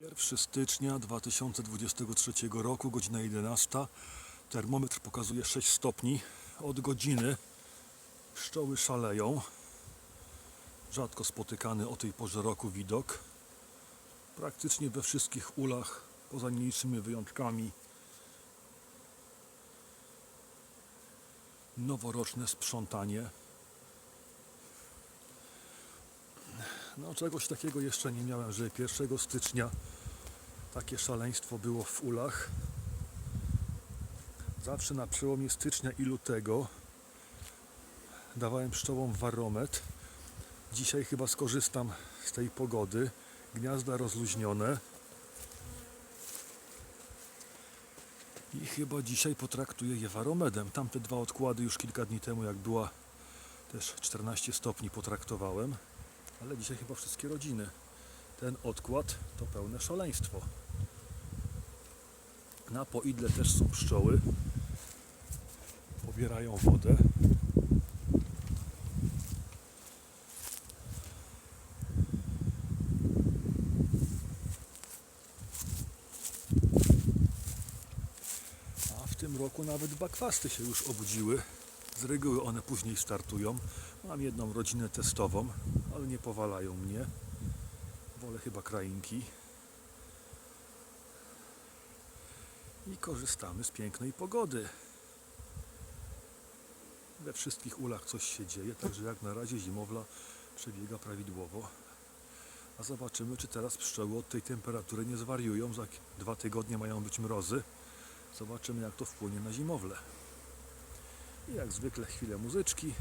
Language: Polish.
1 stycznia 2023 roku, godzina 11. Termometr pokazuje 6 stopni. Od godziny pszczoły szaleją. Rzadko spotykany o tej porze roku widok. Praktycznie we wszystkich ulach, poza mniejszymi wyjątkami, noworoczne sprzątanie. No czegoś takiego jeszcze nie miałem, że 1 stycznia takie szaleństwo było w ulach. Zawsze na przełomie stycznia i lutego dawałem pszczołom waromet. Dzisiaj chyba skorzystam z tej pogody. Gniazda rozluźnione. I chyba dzisiaj potraktuję je waromedem. Tamte dwa odkłady już kilka dni temu, jak była też 14 stopni, potraktowałem. Ale dzisiaj chyba wszystkie rodziny. Ten odkład to pełne szaleństwo. Na poidle też są pszczoły. Pobierają wodę. A w tym roku nawet bakwasty się już obudziły. Z reguły one później startują. Mam jedną rodzinę testową, ale nie powalają mnie. Wolę chyba krainki. I korzystamy z pięknej pogody. We wszystkich ulach coś się dzieje, także jak na razie zimowla przebiega prawidłowo. A zobaczymy, czy teraz pszczoły od tej temperatury nie zwariują. Za dwa tygodnie mają być mrozy. Zobaczymy, jak to wpłynie na zimowlę. I jak zwykle chwilę muzyczki